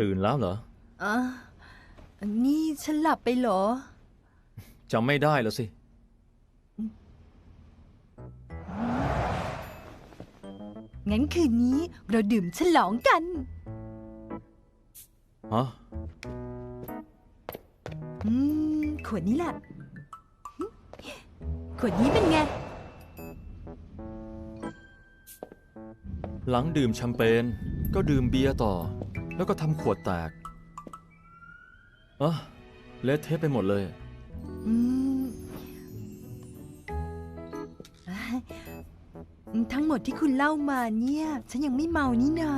ตื่นแล้วเหรออะนี่ฉันหลับไปเหรอจำไม่ได้แล้วสิ งั้นคืนนี้เราดื่มฉลองกัน ฮะ อืม ขวดนี้แหละหึขวดนี้เป็นไง หลังดื่มแชมเปญก็ดื่มเบียร์ต่อ แล้วก็ทำขวดแตกอะเละเทะไปหมดเลย อืมอะทั้งหมดที่คุณเล่ามาเนี่ย ฉันยังไม่เมานี่นา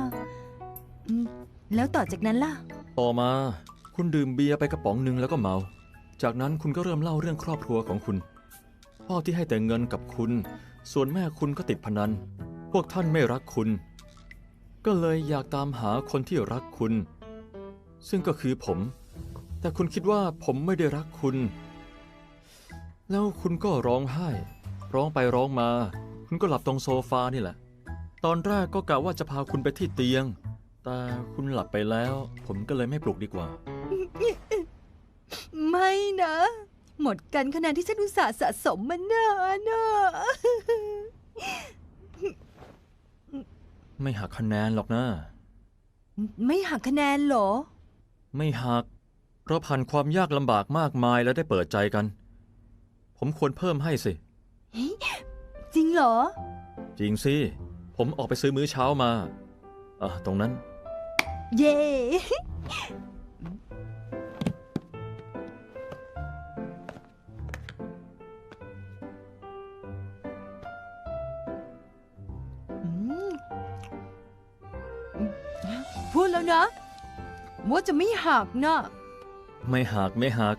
อืมแล้วต่อจากนั้นล่ะ ต่อมาคุณดื่มเบียร์ไปกระป๋องหนึ่งแล้วก็เมา จากนั้นคุณก็เริ่มเล่าเรื่องครอบครัวของคุณ พ่อที่ให้แต่เงินกับคุณ ส่วนแม่คุณก็ติดพนัน พวกท่านไม่รักคุณ ก็เลยอยากตามหาคนที่รักคุณ ซึ่งก็คือผม แต่คุณคิดว่าผมไม่ได้รักคุณ แล้วคุณก็ร้องไห้ ร้องไปร้องมา คุณก็หลับตรงโซฟานี่แหละ ตอนแรกก็กะว่าจะพาคุณไปที่เตียง แต่คุณหลับไปแล้ว ผมก็เลยไม่ปลุกดีกว่า ไม่นะ หมดกันคะแนนที่ฉันอุตส่าห์สะสมมานานนะ ไม่หักคะแนนหรอกนะ ไม่หักคะแนนเหรอ ไม่หักเราผ่านความยากลำบากมากมายแล้วได้เปิดใจกัน ผมควรเพิ่มให้สิ จริงเหรอ จริงสิ ผมออกไปซื้อมื้อเช้ามา อะ ตรงนั้น เย่ นะ ว่าจะไม่หักนะไม่หักไม่หัก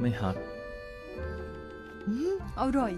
ไม่หัก อืมอร่อย